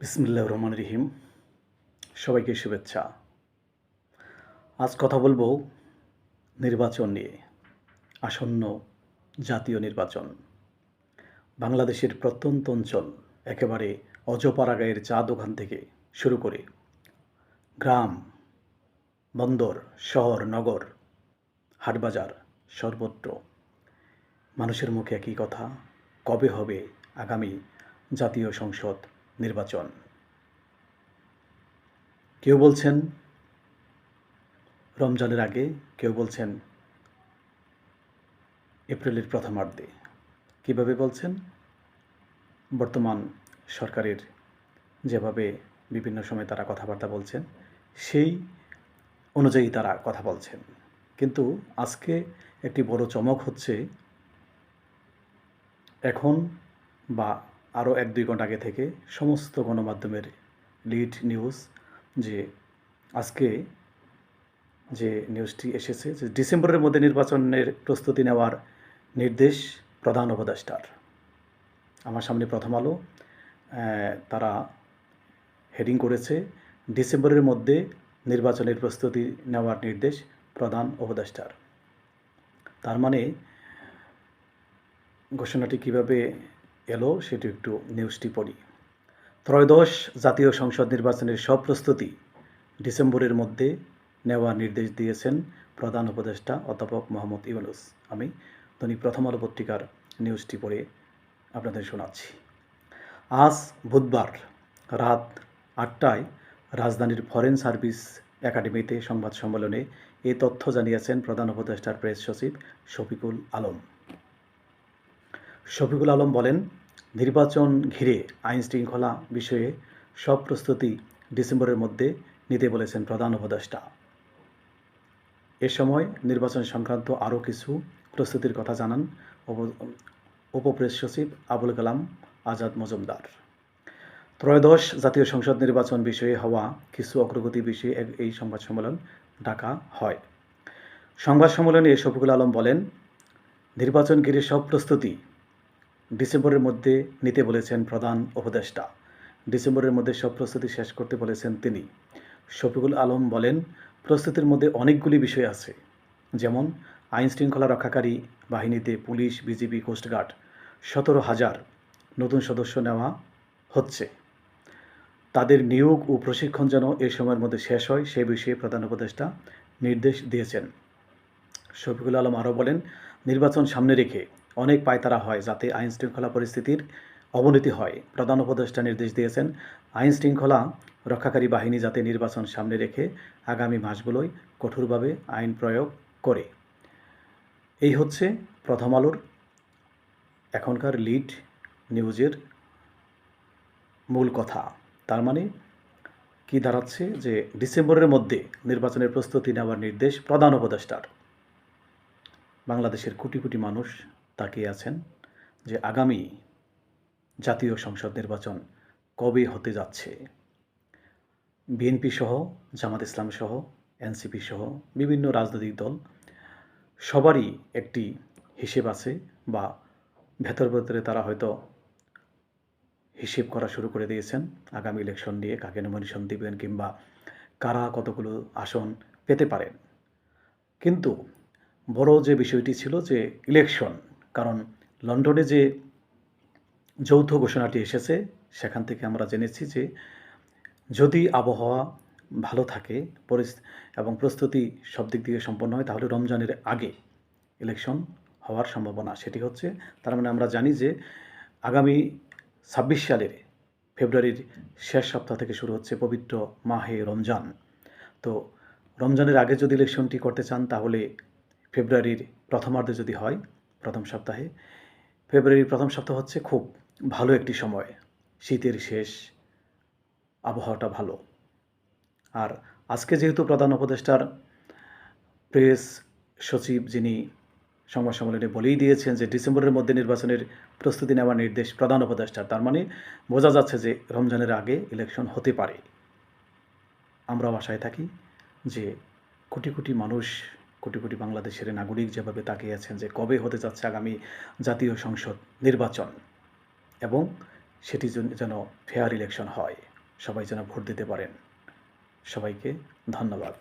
বিসমুল্লাহ রহমান রহিম। সবাইকে শুভেচ্ছা। আজ কথা বলব নির্বাচন নিয়ে, আসন্ন জাতীয় নির্বাচন। বাংলাদেশের প্রত্যন্ত অঞ্চল একেবারে অজপাড়া গায়ের চা দোকান থেকে শুরু করে গ্রাম, বন্দর, শহর, নগর, হাটবাজার সর্বত্র মানুষের মুখে একই কথা, কবে হবে আগামী জাতীয় সংসদ? নির্বাচন। কেউ বলছেন, রমজানের আগে কেউ বলছেন, এপ্রিলের প্রথমার্ধে। কীভাবে বলছেন? বর্তমান সরকারের যেভাবে বিভিন্ন সময় তারা কথাবার্তা বলছেন, সেই অনুযায়ী তারা কথা বলছেন। কিন্তু আজকে একটি বড় চমক হচ্ছে, এখন বা আরও এক দুই ঘণ্টা আগে থেকে সমস্ত গণমাধ্যমের লিড নিউজ যে আজকে যে নিউজটি এসেছে যে ডিসেম্বরের মধ্যে নির্বাচনের প্রস্তুতি নেওয়ার নির্দেশ প্রধান উপদেষ্টার। আমার সামনে প্রথম আলো তারা হেডিং করেছে ডিসেম্বরের মধ্যে নির্বাচনের প্রস্তুতি নেওয়ার নির্দেশ প্রধান উপদেষ্টার। তার মানে ঘোষণাটি কীভাবে এলো, সেটি একটু নিউজটি পড়ি। ত্রয়োদশ জাতীয় সংসদ নির্বাচনের সব প্রস্তুতি ডিসেম্বরের মধ্যে নেওয়ার নির্দেশ দিয়েছেন প্রধান উপদেষ্টা অধ্যাপক মোহাম্মদ ইউনুস। আমি দৈনিক প্রথম আলো পত্রিকার নিউজটি পড়ে আপনাদের শোনাচ্ছি। আজ বুধবার রাত আটটায় রাজধানীর ফরেন সার্ভিস একাডেমিতে সংবাদ সম্মেলনে এ তথ্য জানিয়েছেন প্রধান উপদেষ্টার প্রেস সচিব শফিকুল আলম। শফিকুল আলম বলেন, নির্বাচন ঘিরে আইন শৃঙ্খলা বিষয়ে সব প্রস্তুতি ডিসেম্বরের মধ্যে নিতে বলেছেন প্রধান উপদেষ্টা। এ সময় নির্বাচন সংক্রান্ত আরও কিছু প্রস্তুতির কথা জানান উপ- উপপ্রেস সচিব আবুল কালাম আজাদ মজুমদার। ত্রয়োদশ জাতীয় সংসদ নির্বাচন বিষয়ে হওয়া কিছু অগ্রগতি বিষয়ে এই সংবাদ সম্মেলন ডাকা হয়। সংবাদ সম্মেলনে শফিকুল আলম বলেন, নির্বাচন ঘিরে সব প্রস্তুতি ডিসেম্বরের মধ্যে নিতে বলেছেন প্রধান উপদেষ্টা। ডিসেম্বরের মধ্যে সব প্রস্তুতি শেষ করতে বলেছেন তিনি। শফিকুল আলম বলেন, প্রস্তুতির মধ্যে অনেকগুলি বিষয় আছে। যেমন আইন শৃঙ্খলা রক্ষাকারী বাহিনীতে পুলিশ, বিজিবি, কোস্টগার্ড সতেরো হাজার নতুন সদস্য নেওয়া হচ্ছে। তাদের নিয়োগ ও প্রশিক্ষণ যেন এ সময়ের মধ্যে শেষ হয়, সে বিষয়ে প্রধান উপদেষ্টা নির্দেশ দিয়েছেন। শফিকুল আলম আরও বলেন, নির্বাচন সামনে রেখে অনেক পায়তারা হয় যাতে আইন শৃঙ্খলা পরিস্থিতির অবনতি হয়। প্রধান উপদেষ্টা নির্দেশ দিয়েছেন আইন শৃঙ্খলা রক্ষাকারী বাহিনী যাতে নির্বাচন সামনে রেখে আগামী মাসগুলোয় কঠোরভাবে আইন প্রয়োগ করে। এই হচ্ছে প্রথম আলোর এখনকার লিড নিউজের মূল কথা। তার মানে কি দাঁড়াচ্ছে যে ডিসেম্বরের মধ্যে নির্বাচনের প্রস্তুতি নেওয়ার নির্দেশ প্রধান উপদেষ্টার। বাংলাদেশের কোটি কোটি মানুষ তাকিয়ে আছেন যে আগামী জাতীয় সংসদ নির্বাচন কবে হতে যাচ্ছে। বিএনপি সহ জামাত ইসলাম সহ এনসিপি সহ বিভিন্ন রাজনৈতিক দল সবারই একটি হিসেব আছে বা ভেতর ভেতরে তারা হয়তো হিসেব করা শুরু করে দিয়েছেন আগামী ইলেকশন নিয়ে, কাকে নমিনেশন দিবেন কিংবা কারা কতগুলো আসন পেতে পারেন। কিন্তু বড় যে বিষয়টি ছিল যে ইলেকশন কারণ লন্ডনে যে যৌথ ঘোষণাটি এসেছে, সেখান থেকে আমরা জেনেছি যে যদি আবহাওয়া ভালো থাকে এবং প্রস্তুতি সব দিক দিয়ে সম্পন্ন হয়, তাহলে রমজানের আগে ইলেকশন হওয়ার সম্ভাবনা। সেটি হচ্ছে, তার মানে আমরা জানি যে আগামী ছাব্বিশ সালের ফেব্রুয়ারির শেষ সপ্তাহ থেকে শুরু হচ্ছে পবিত্র মাহে রমজান। তো রমজানের আগে যদি ইলেকশনটি করতে চান, তাহলে ফেব্রুয়ারির প্রথমার্ধে যদি হয় প্রথম সপ্তাহে। ফেব্রুয়ারির প্রথম সপ্তাহ হচ্ছে খুব ভালো একটি সময়। শীতের শেষ, আবহাওয়াটা ভালো। আর আজকে যেহেতু প্রধান উপদেষ্টার প্রেস সচিব যিনি সংবাদ সম্মেলনে বলেই দিয়েছেন যে ডিসেম্বরের মধ্যে নির্বাচনের প্রস্তুতি নেওয়ার নির্দেশ প্রধান উপদেষ্টার, তার মানে বোঝা যাচ্ছে যে রমজানের আগে ইলেকশন হতে পারে। আমরাও আশায় থাকি যে কোটি কোটি মানুষ কোটি কোটি বাংলাদেশের নাগরিক যেভাবে তাকিয়ে আছেন যে কবে হতে যাচ্ছে আগামী জাতীয় সংসদ নির্বাচন এবং সেটি যেন ফেয়ার ইলেকশন হয়। সবাই যেন ভোট দিতে পারেন। সবাইকে ধন্যবাদ।